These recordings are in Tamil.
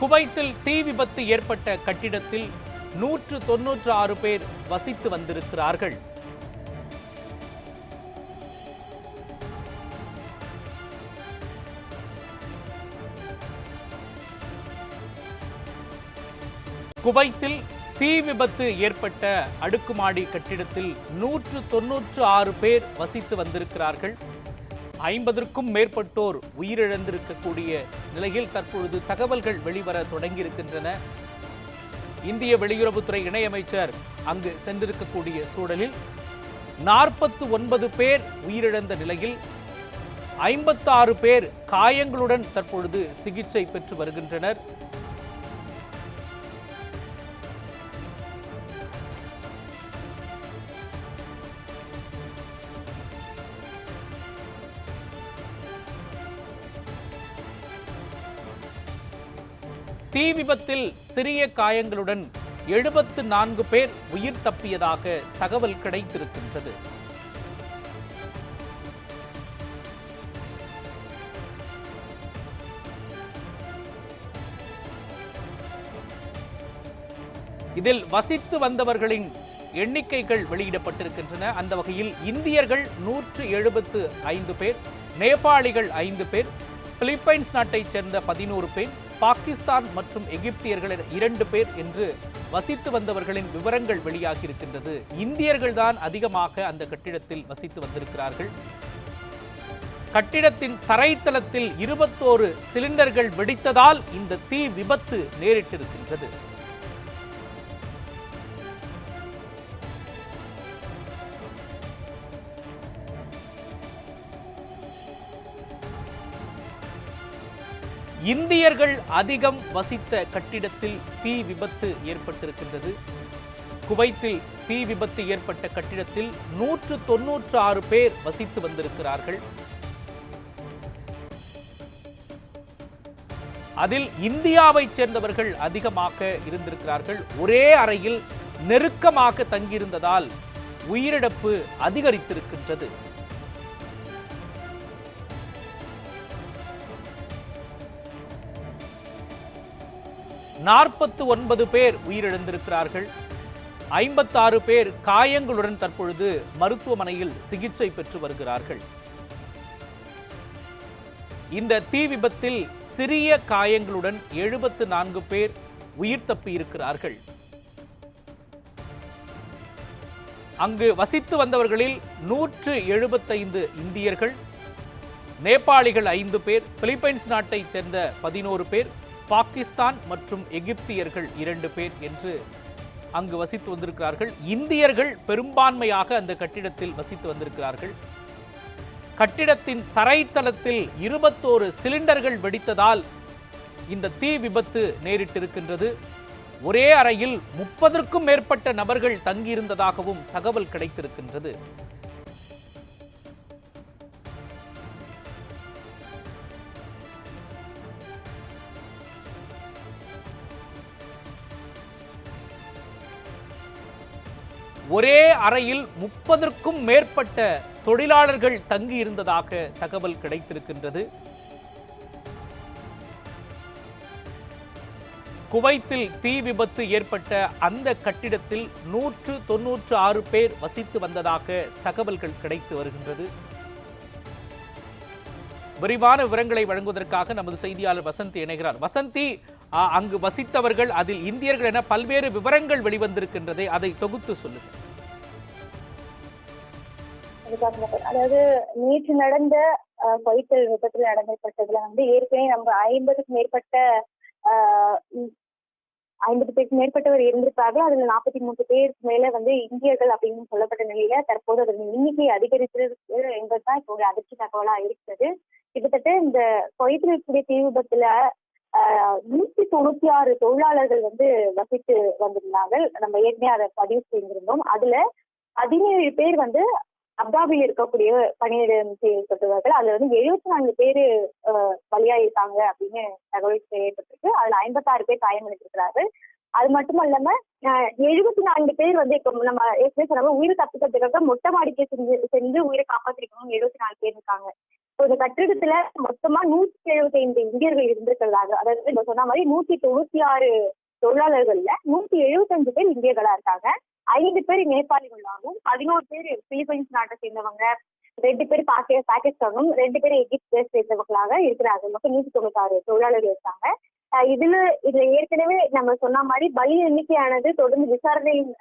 குவைத்தில் தீ விபத்து ஏற்பட்ட கட்டிடத்தில் நூற்று தொன்னூற்று ஆறு பேர் வசித்து வந்திருக்கிறார்கள். குவைத்தில் தீ விபத்து ஏற்பட்ட அடுக்குமாடி கட்டிடத்தில் நூற்று தொன்னூற்று ஆறு பேர் வசித்து வந்திருக்கிறார்கள். ஐம்பதற்கும் மேற்பட்டோர் உயிரிழந்திருக்கக்கூடிய நிலையில் தற்பொழுது தகவல்கள் வெளிவர தொடங்கியிருக்கின்றன. இந்திய வெளியுறவுத்துறை இணையமைச்சர் அங்கு சென்றிருக்கக்கூடிய சூழலில் நாற்பத்து ஒன்பது பேர் உயிரிழந்த நிலையில் ஐம்பத்தாறு பேர் காயங்களுடன் தற்பொழுது சிகிச்சை பெற்று வருகின்றனர். தீ விபத்தில் சிறிய காயங்களுடன் எழுபத்து நான்கு பேர் உயிர் தப்பியதாக தகவல் கிடைத்திருக்கின்றது. இதில் வசித்து வந்தவர்களின் எண்ணிக்கைகள் வெளியிடப்பட்டிருக்கின்றன. அந்த வகையில் இந்தியர்கள் நூற்று எழுபத்து ஐந்து பேர் நேபாளிகள் ஐந்து பேர் பிலிப்பைன்ஸ் நாட்டைச் சேர்ந்த பதினோரு பேர் பாகிஸ்தான் மற்றும் எகிப்தியர்கள் இரண்டு பேர் என்று வசித்து வந்தவர்களின் விவரங்கள் வெளியாகியிருக்கின்றது. இந்தியர்கள் தான் அதிகமாக அந்த கட்டிடத்தில் வசித்து வந்திருக்கிறார்கள். கட்டிடத்தின் தரைத்தளத்தில் இருபத்தோரு சிலிண்டர்கள் வெடித்ததால் இந்த தீ விபத்து நேரிட்டிருக்கின்றது. இந்தியர்கள் அதிகம் வசித்த கட்டிடத்தில் தீ விபத்து ஏற்பட்டிருக்கின்றது. குவைத்தில் தீ விபத்து ஏற்பட்ட கட்டிடத்தில் நூற்று தொன்னூற்று ஆறு பேர் வசித்து வந்திருக்கிறார்கள். அதில் இந்தியாவைச் சேர்ந்தவர்கள் அதிகமாக இருந்திருக்கிறார்கள். ஒரே அறையில் நெருக்கமாக தங்கியிருந்ததால் உயிரிழப்பு அதிகரித்திருக்கின்றது. நாற்பத்து ஒன்பது பேர் உயிரிழந்திருக்கிறார்கள். ஐம்பத்தாறு பேர் காயங்களுடன் தற்பொழுது மருத்துவமனையில் சிகிச்சை பெற்று வருகிறார்கள். இந்த தீ விபத்தில் சிறிய காயங்களுடன் எழுபத்து நான்கு பேர் உயிர் தப்பி இருக்கிறார்கள் அங்கு வசித்து வந்தவர்களில் நூற்று எழுபத்தைந்து இந்தியர்கள் நேபாளிகள் ஐந்து பேர் பிலிப்பைன்ஸ் நாட்டைச் சேர்ந்த பதினோரு பேர் பாகிஸ்தான் மற்றும் எகிப்தியர்கள் இரண்டு பேர் என்று அங்கு வசித்து வந்திருக்கிறார்கள். இந்தியர்கள் பெரும்பான்மையாக அந்த கட்டிடத்தில் வசித்து வந்திருக்கிறார்கள். கட்டிடத்தின் தரைத்தளத்தில் இருபத்தோரு சிலிண்டர்கள் வெடித்ததால் இந்த தீ விபத்து நேரிட்டிருக்கின்றது. ஒரே அறையில் முப்பதற்கும் மேற்பட்ட நபர்கள் தங்கியிருந்ததாகவும் தகவல் கிடைத்திருக்கின்றது. ஒரே அறையில் முப்பதற்கும் மேற்பட்ட தொழிலாளர்கள் தங்கியிருந்ததாக தகவல் கிடைத்திருக்கின்றது. குவைத்தில் தீ விபத்து ஏற்பட்ட அந்த கட்டிடத்தில் நூற்று தொன்னூற்று ஆறு பேர் வசித்து வந்ததாக தகவல்கள் கிடைத்து வருகின்றது. விரிவான விவரங்களை வழங்குவதற்காக நமது செய்தியாளர் வசந்தி இணைகிறார். வசந்தி அங்கு வசித்தவர்கள் அதில் இந்தியர்கள் என பல்வேறு விவரங்கள் வெளிவந்திருக்கின்றதை அதை தொகுத்து சொல்லுங்கள். அதாவது நேற்று நடந்த கொய்த்தல் விபத்துல நடந்தப்பட்டதுல வந்து ஏற்கனவே நம்ம ஐம்பதுக்கு மேற்பட்ட ஐம்பது பேருக்கு மேற்பட்டவர் இருந்திருக்காங்க அதுல நாற்பத்தி மூன்று பேருக்கு மேல வந்து இந்தியர்கள் அப்படின்னு சொல்லப்பட்ட நிலையில தற்போது அதன் எண்ணிக்கை அதிகரித்திருக்கு என்பதுதான் இப்போ ஒரு அதிர்ச்சி தகவலா இருக்கிறது. கிட்டத்தட்ட இந்த கொய்த்தில் இருக்கக்கூடிய தீ விபத்துல நூத்தி தொண்ணூத்தி ஆறு தொழிலாளர்கள் வந்து வசித்து வந்திருந்தாங்க நம்ம ஏற்கனவே அதை பதிவு செய்திருந்தோம். அதுல பதினேழு பேர் வந்து அப்தாபில் இருக்கக்கூடிய பணியிடம் செய்யப்பட்டுள்ளார்கள் அதுல வந்து எழுபத்தி நான்கு பேரு ஆஹ், பலியாயிருக்காங்க அப்படின்னு தகவல் செய்யப்பட்டிருக்கு அதுல ஐம்பத்தாறு பேர் காயமடைந்திருக்கிறார்கள். அது மட்டும் இல்லாம எழுபத்தி நான்கு பேர் வந்து இப்போ நம்ம ஏற்கனவே சொல்லாம உயிரை தப்பிக்கிறதுக்காக மொட்டை மாடிக்கு செஞ்சு சென்று உயிரை காப்பாற்றிக்கணும் எழுபத்தி நாலு பேர் இருக்காங்க. இப்போ இந்த கட்டிடத்துல மொத்தமா நூத்தி எழுபத்தி ஐந்து இந்தியர்கள் இருந்திருக்கிறதாக அதாவது நம்ம சொன்ன மாதிரி நூத்தி தொண்ணூத்தி ஆறு தொழிலாளர்கள்ல நூத்தி எழுபத்தஞ்சு பேர் இந்தியர்களா இருக்காங்க. ஐந்து பேர் நேபாளிகளாகவும் பதினோரு பேர் பிலிப்பைன்ஸ் நாட்டை சேர்ந்தவங்க ரெண்டு பேர் பாக்கி பாகிஸ்தானும் ரெண்டு பேர் எகிப்த் சேர்ந்தவர்களாக இருக்கிறாங்க மொத்தம் நூத்தி தொண்ணூத்தாறு தொழிலாளர்கள் இருக்காங்க. இதுல இதுல ஏற்கனவே நம்ம சொன்ன மாதிரி பலி எண்ணிக்கையானது தொடர்ந்து விசாரணையின்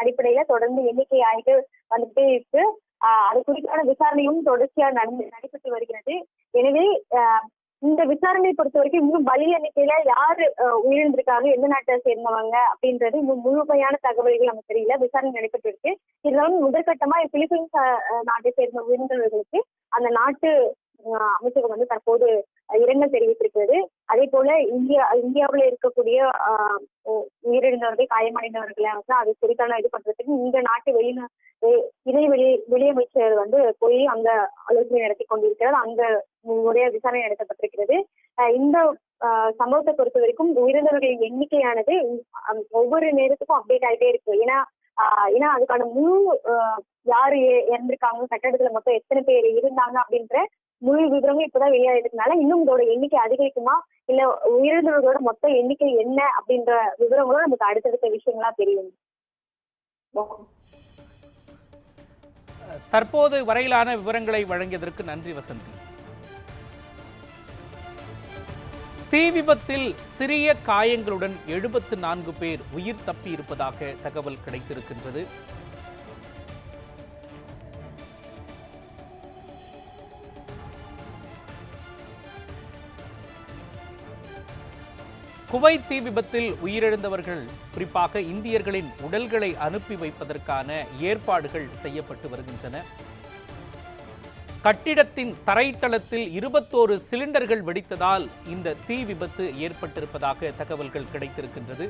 அடிப்படையில தொடர்ந்து எண்ணிக்கை ஆகிட்டு வந்துட்டே இருக்கு. அது குறித்தான விசாரணையும் தொடர்ச்சியா நடந்து நடைபெற்று வருகிறது. எனவே ஆஹ் இந்த விசாரணையை பொறுத்த வரைக்கும் இன்னும் பலி எண்ணிக்கையில யாரு உயிரிழந்திருக்காங்க எந்த நாட்டை சேர்ந்தவங்க அப்படின்றது இன்னும் முழுமையான தகவல்கள் நமக்கு தெரியல. விசாரணை நடைபெற்று இருக்கு இருந்தாலும் முதற்கட்டமா பிலிப்பைன்ஸ் நாட்டை சேர்ந்த உயிரிழந்தவர்களுக்கு அந்த நாட்டு அமைச்சகம் வந்து தற்போது இரங்கல் தெரிவித்திருக்கிறது. அதே போல இந்தியா இந்தியாவில இருக்கக்கூடிய ஆஹ் உயிரிழந்தவர்கள் காயமடைந்தவர்களை வந்து அது குறித்தான இது பண்றதுக்கு இந்த நாட்டு வெளிநா இணை வெளி வெளியமைச்சர் வந்து போய் அங்க ஆலோசனை நடத்தி கொண்டிருக்கிறார். அங்க முறையா விசாரணை நடத்தப்பட்டிருக்கிறது. இந்த சம்பவத்தை பொறுத்த வரைக்கும் உயிரிழந்தவர்களின் எண்ணிக்கையானது ஒவ்வொரு நேரத்துக்கும் அப்டேட் ஆகிட்டே இருக்கு. ஏன்னா ஏன்னா அதுக்கான முழு யாரு இறந்திருக்காங்க கட்டடத்துல மொத்தம் எத்தனை பேர் இருந்தாங்க அப்படின்ற முழு விவரமும் இப்பதான் வெளியாகிறதுனால இன்னும் இதோட எண்ணிக்கை அதிகரிக்குமா? இல்ல உயிரிழந்தவர்களோட மொத்த எண்ணிக்கை என்ன அப்படின்ற விவரங்களும் நமக்கு அடுத்தடுத்த விஷயங்களா தெரியும். தற்போது வரையிலான விவரங்களை வழங்கியதற்கு நன்றி வசந்தி. தீ விபத்தில் சிறிய காயங்களுடன் எழுபத்து நான்கு பேர் உயிர் தப்பி இருப்பதாக தகவல் கிடைத்திருக்கின்றது. குவைத் தீ விபத்தில் உயிரிழந்தவர்கள் குறிப்பாக இந்தியர்களின் உடல்களை அனுப்பி வைப்பதற்கான ஏற்பாடுகள் செய்யப்பட்டு வருகின்றன. கட்டிடத்தின் தரைத்தளத்தில் இருபத்தோரு சிலிண்டர்கள் வெடித்ததால் இந்த தீ விபத்து ஏற்பட்டிருப்பதாக தகவல்கள் கிடைத்திருக்கின்றது.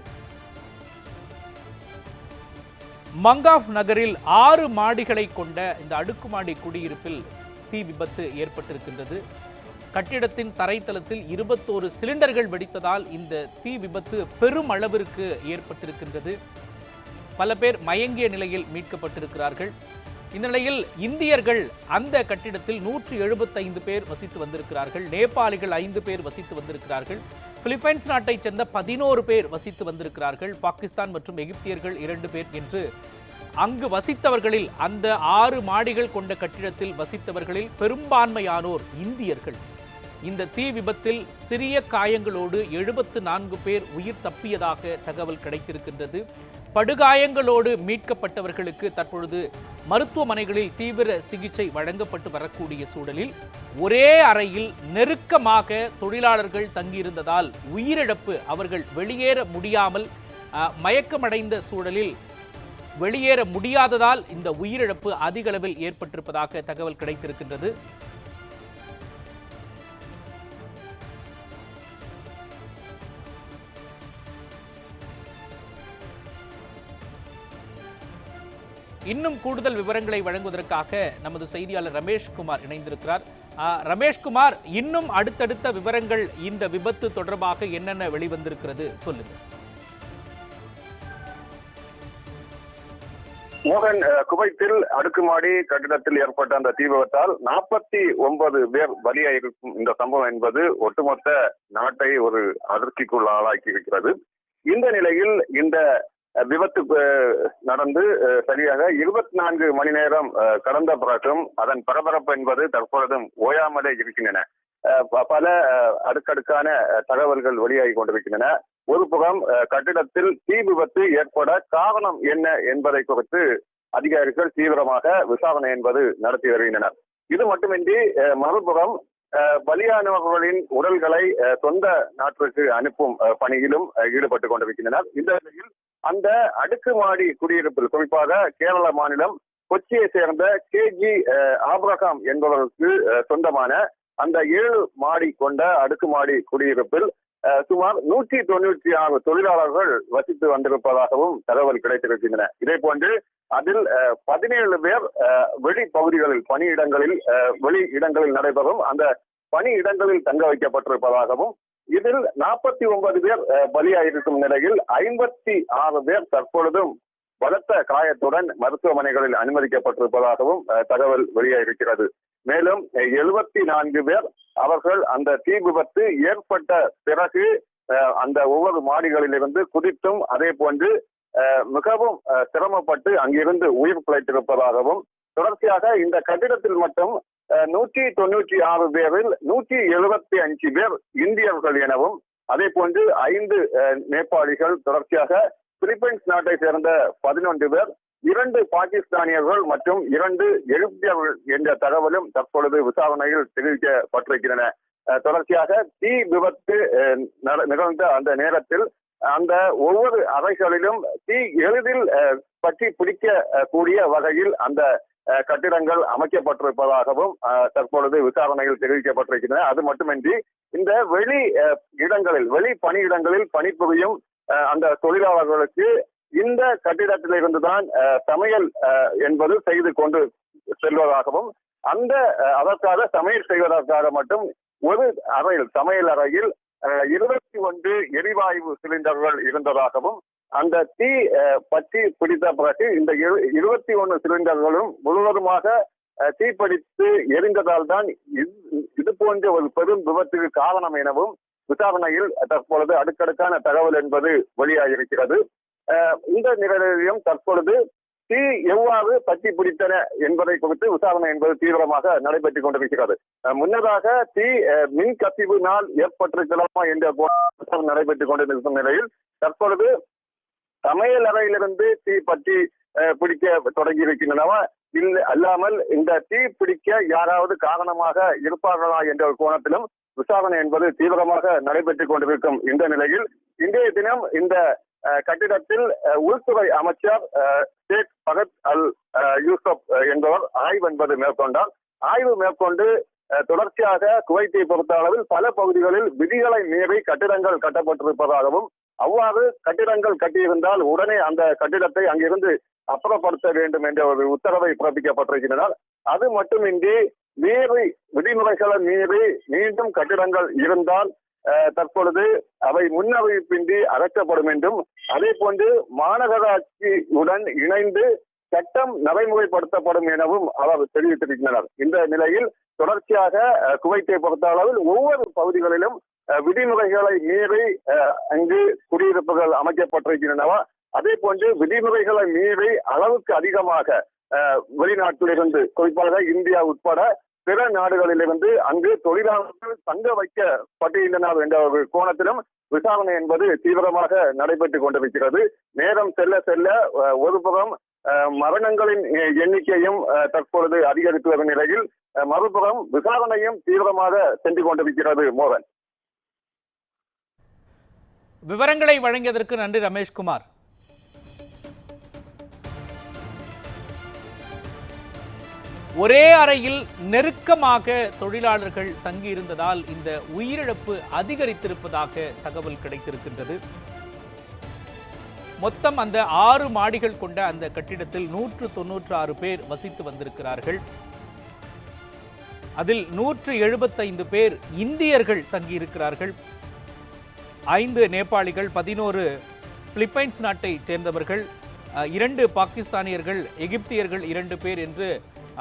மங்காஃப் நகரில் ஆறு மாடிகளை கொண்ட இந்த அடுக்குமாடி குடியிருப்பில் தீ விபத்து ஏற்பட்டிருக்கின்றது. கட்டிடத்தின் தரைத்தளத்தில் இருபத்தோரு சிலிண்டர்கள் வெடித்ததால் இந்த தீ விபத்து பெரும் அளவிற்கு ஏற்பட்டிருக்கின்றது. பல பேர் மயங்கிய நிலையில் மீட்கப்பட்டிருக்கிறார்கள். இந்த நிலையில் இந்தியர்கள் அந்த கட்டிடத்தில் நூற்று எழுபத்தைந்து பேர் வசித்து வந்திருக்கிறார்கள். நேபாளிகள் ஐந்து பேர் வசித்து வந்திருக்கிறார்கள். பிலிப்பைன்ஸ் நாட்டைச் சேர்ந்த பதினோரு பேர் வசித்து வந்திருக்கிறார்கள். பாகிஸ்தான் மற்றும் எகிப்தியர்கள் இரண்டு பேர் என்று. அங்கு வசித்தவர்களில் அந்த ஆறு மாடிகள் கொண்ட கட்டிடத்தில் வசித்தவர்களில் பெரும்பான்மையானோர் இந்தியர்கள். இந்த தீ விபத்தில் சிறிய காயங்களோடு எழுபத்து நான்கு பேர் உயிர் தப்பியதாக தகவல் கிடைத்திருக்கின்றது. படுகாயங்களோடு மீட்கப்பட்டவர்களுக்கு தற்பொழுது மருத்துவமனைகளில் தீவிர சிகிச்சை வழங்கப்பட்டு வரக்கூடிய சூழலில் ஒரே அறையில் நெருக்கமாக தொழிலாளர்கள் தங்கியிருந்ததால் உயிரிழப்பு அவர்கள் வெளியேற முடியாமல் மயக்கமடைந்த சூழலில் வெளியேற முடியாததால் இந்த உயிரிழப்பு அதிகளவில் ஏற்பட்டிருப்பதாக தகவல் கிடைத்திருக்கின்றது. இன்னும் கூடுதல் விவரங்களை வழங்குவதற்காக நமது செய்தியாளர் ரமேஷ்குமார் இணைந்திருக்கிறார். ரமேஷ்குமார் இன்னும் அடுத்தடுத்த விவரங்கள் இந்த விபத்து தொடர்பாக என்னென்ன வெளிவந்திருக்கிறது சொல்லுங்க. மோகன் குவைத்தில் அடுக்குமாடி கட்டிடத்தில் ஏற்பட்ட அந்த தீ விபத்தால் நாற்பத்தி ஒன்பது பேர் பலியாயிருக்கும் இந்த சம்பவம் என்பது ஒட்டுமொத்த நாட்டை ஒரு அதிர்ச்சிக்குள் ஆளாக்கி இருக்கிறது இந்த நிலையில் இந்த விபத்து நடந்து சரியாக இருபத்தி நான்கு மணி நேரம் கடந்த பிறகும் அதன் பரபரப்பு என்பது தற்பொழுதும் ஓயாமலே இருக்கின்றன. அஹ், ப- பல அடுக்கடுக்கான தகவல்கள் வெளியாகி கொண்டிருக்கின்றன. ஒரு புறம் கட்டிடத்தில் தீ விபத்து ஏற்பட காரணம் என்ன என்பதை குறித்து அதிகாரிகள் தீவிரமாக விசாரணை என்பது நடத்தி வருகின்றனர். இது மட்டுமின்றி அஹ், மறுபுறம் பலியானவர்களின் உடல்களை சொந்த நாட்டிற்கு அனுப்பும் பணியிலும் அஹ், ஈடுபட்டு கொண்டிருக்கின்றனர். இந்த நிலையில் அந்த அடுக்குமாடி குடியிருப்பில் குறிப்பாக கேரள மாநிலம் கொச்சியை சேர்ந்த கே ஜி ஆப்ரகாம் என்பவருக்கு சொந்தமான அந்த ஏழு மாடி கொண்ட அடுக்குமாடி குடியிருப்பில் அஹ், சுமார் நூற்றி தொண்ணூற்றி ஆறு தொழிலாளர்கள் வசித்து வந்திருப்பதாகவும் தகவல் கிடைத்திருக்கின்றன. இதே போன்று அதில் அஹ், பதினேழு பேர் அஹ், வெளி பகுதிகளில் பணியிடங்களில் வெளி இடங்களில் நடைபெறும். அந்த பணி இடங்களில் தங்க வைக்கப்பட்டிருப்பதாகவும் இதில் நாற்பத்தி ஒன்பது பேர் பலியாயிருக்கும் நிலையில் ஐம்பத்தி ஆறு பேர் தற்பொழுதும் பலத்த காயத்துடன் மருத்துவமனைகளில் அனுமதிக்கப்பட்டிருப்பதாகவும் தகவல் வெளியாயிருக்கிறது. மேலும் எழுபத்தி நான்கு பேர் அவர்கள் அந்த தீ விபத்து ஏற்பட்ட பிறகு அஹ், அந்த ஒவ்வொரு மாடிகளிலிருந்து குதித்தும் அதே போன்று மிகவும் சிரமப்பட்டு அங்கிருந்து உயிர் பிழைத்திருப்பதாகவும் தொடர்ச்சியாக இந்த கட்டிடத்தில் மட்டும் நூற்றி தொண்ணூற்றி ஆறு பேரில் நூற்றி எழுபத்தி அஞ்சு பேர் இந்தியர்கள் எனவும் அதே போன்று ஐந்து நேபாளிகள் தொடர்ச்சியாக பிலிப்பைன்ஸ் நாட்டை சேர்ந்த பதினொன்று பேர் இரண்டு பாகிஸ்தானியர்கள் மற்றும் இரண்டு எழுப்பியர்கள் என்ற தகவலும் தற்பொழுது விசாரணையில் தெரிவிக்கப்பட்டிருக்கின்றன. தொடர்ச்சியாக தீ விபத்து நட- நிகழ்ந்த அந்த நேரத்தில் அந்த ஒவ்வொரு அறைகளிலும் தீ எளிதில் பற்றி பிடிக்க கூடிய வகையில் அந்த கட்டிடங்கள் அமைக்கப்பட்டிருப்பதாகவும் தற்பொழுது விசாரணையில் தெரிவிக்கப்பட்டிருக்கின்றன. அது மட்டுமின்றி இந்த வெளி இடங்களில் வெளி பணியிடங்களில் பணிபுரியும் அந்த தொழிலாளர்களுக்கு இந்த கட்டிடத்திலிருந்து தான் சமையல் என்பது செய்து கொண்டு செல்வதாகவும் அந்த அதற்காக சமையல் செய்வதற்காக மட்டும் ஒரு அறையில் சமையல் அறையில் இருபத்தி ஒன்று எரிவாயு சிலிண்டர்கள் இருந்ததாகவும் அந்த தீ பற்றி பிடித்த பிறகு இந்த இருபத்தி ஒன்று சிலிண்டர்களும் முழுவதுமாக தீப்பிடித்து எரிந்ததால் தான் இது- இது போன்ற ஒரு பெரும் விபத்துக்கு காரணம் எனவும் விசாரணையில் தற்பொழுது அடுக்கடுக்கான தகவல் என்பது வெளியாகியிருக்கிறது. இந்த நிகழ்வையும் தற்பொழுது தீ எவ்வாறு பற்றி பிடித்தன என்பதை குறித்து விசாரணை என்பது தீவிரமாக நடைபெற்றுக் கொண்டிருக்கிறது. முன்னதாக தீ அஹ், மின் கசிவினால் ஏற்பட்டிருக்கலாமா என்ற விசாரணை நடைபெற்றுக் கொண்டிருக்கும் நிலையில் தற்பொழுது சமையல் அறையிலிருந்து தீ பற்றி அஹ், பிடிக்க தொடங்கி இருக்கின்றனவா இல்லை அல்லாமல் இந்த தீ பிடிக்க யாராவது காரணமாக இருப்பார்களா என்ற ஒரு கோணத்திலும் விசாரணை என்பது தீவிரமாக நடைபெற்றுக் கொண்டிருக்கும் இந்த நிலையில் இன்றைய தினம் இந்த அஹ், கட்டிடத்தில் அஹ், உள்துறை அமைச்சர் ஷேக் பகத் அல் யூசப் என்பவர் ஆய்வு என்பது மேற்கொண்டார். ஆய்வு மேற்கொண்டு தொடர்ச்சியாக குவைத்தை பொறுத்த அளவில் பல பகுதிகளில் விதிகளை மீறி கட்டிடங்கள் கட்டப்பட்டிருப்பதாகவும் அவ்வாறு கட்டிடங்கள் கட்டியிருந்தால் உடனே அந்த கட்டிடத்தை அங்கிருந்து அப்புறப்படுத்த வேண்டும் என்ற ஒரு உத்தரவை பிறப்பிக்கப்பட்டிருக்கின்றனர். அது மட்டுமின்றி மீறி விதிமுறைகளை மீறி மீண்டும் கட்டிடங்கள் இருந்தால் தற்பொழுது அவை முன்னறிவிப்பின்றி அகற்றப்படும் என்றும் அதே போன்று மாநகராட்சியுடன் இணைந்து சட்டம் நடைமுறைப்படுத்தப்படும் எனவும் அவர் தெரிவித்திருக்கின்றனர் இந்த நிலையில் தொடர்ச்சியாக குவைத்தை பொறுத்த அளவில் ஒவ்வொரு பகுதிகளிலும் விதிமுறைகளை மீறி அங்கு குடியிருப்புகள் அமைக்கப்பட்டிருக்கின்றனவா அதே போன்று விதிமுறைகளை மீறி அளவுக்கு அதிகமாக வெளிநாட்டிலிருந்து குறிப்பாக இந்தியா உட்பட பிற நாடுகளிலிருந்து அங்கு தொழிலாளர்கள் தங்க வைக்கப்பட்டிருந்தனர் என்ற ஒரு கோணத்திலும் விசாரணை என்பது தீவிரமாக நடைபெற்றுக் கொண்டிருக்கிறது. நேரம் செல்ல செல்ல ஒரு ஒருபுறம் மரணங்களின் எண்ணிக்கையும் தற்பொழுது அதிகரித்து வரும் நிலையில் மறுபுறம் விசாரணையும் தீவிரமாக சென்று கொண்டிருக்கிறது மோகன். விவரங்களை வழங்கியதற்கு நன்றி ரமேஷ்குமார். ஒரே அறையில் நெருக்கமாக தொழிலாளர்கள் தங்கியிருந்ததால் இந்த உயிரிழப்பு அதிகரித்திருப்பதாக தகவல் கிடைத்திருக்கின்றது. மொத்தம் அந்த ஆறு மாடிகள் கொண்ட அந்த கட்டிடத்தில் நூற்று தொன்னூற்று ஆறு பேர் வசித்து வந்திருக்கிறார்கள். அதில் நூற்று எழுபத்தைந்து பேர் இந்தியர்கள் தங்கியிருக்கிறார்கள். ஐந்து நேபாளிகள் பதினோரு பிலிப்பைன்ஸ் நாட்டை சேர்ந்தவர்கள் இரண்டு பாகிஸ்தானியர்கள் எகிப்தியர்கள் இரண்டு பேர் என்று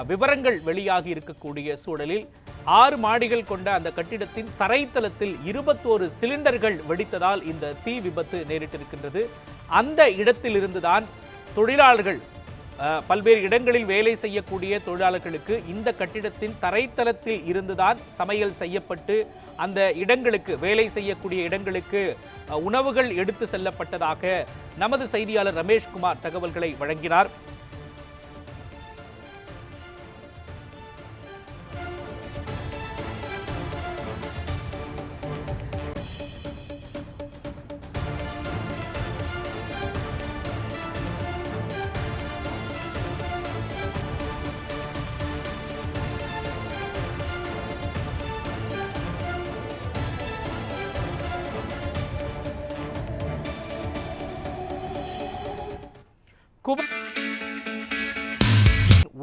விவரங்கள் வெளியாகி இருக்கக்கூடிய சூழலில் ஆறு மாடிகள் கொண்ட அந்த கட்டிடத்தின் தரைத்தளத்தில் இருபத்தோரு சிலிண்டர்கள் வெடித்ததால் இந்த தீ விபத்து நேரிட்டிருக்கின்றது. அந்த இடத்திலிருந்துதான் தொழிலாளர்கள் பல்வேறு இடங்களில் வேலை செய்யக்கூடிய தொழிலாளர்களுக்கு இந்த கட்டிடத்தின் தரைத்தளத்தில் இருந்துதான் சமையல் செய்யப்பட்டு அந்த இடங்களுக்கு வேலை செய்யக்கூடிய இடங்களுக்கு உணவுகள் எடுத்து செல்லப்பட்டதாக நமது செய்தியாளர் ரமேஷ்குமார் தகவல்களை வழங்கினார்.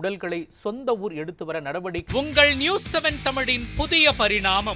உடல்களை சொந்த ஊர் எடுத்து வர நடவடிக்கை. உங்கள் நியூஸ் செவன் தமிழின் புதிய பரிணாமம்.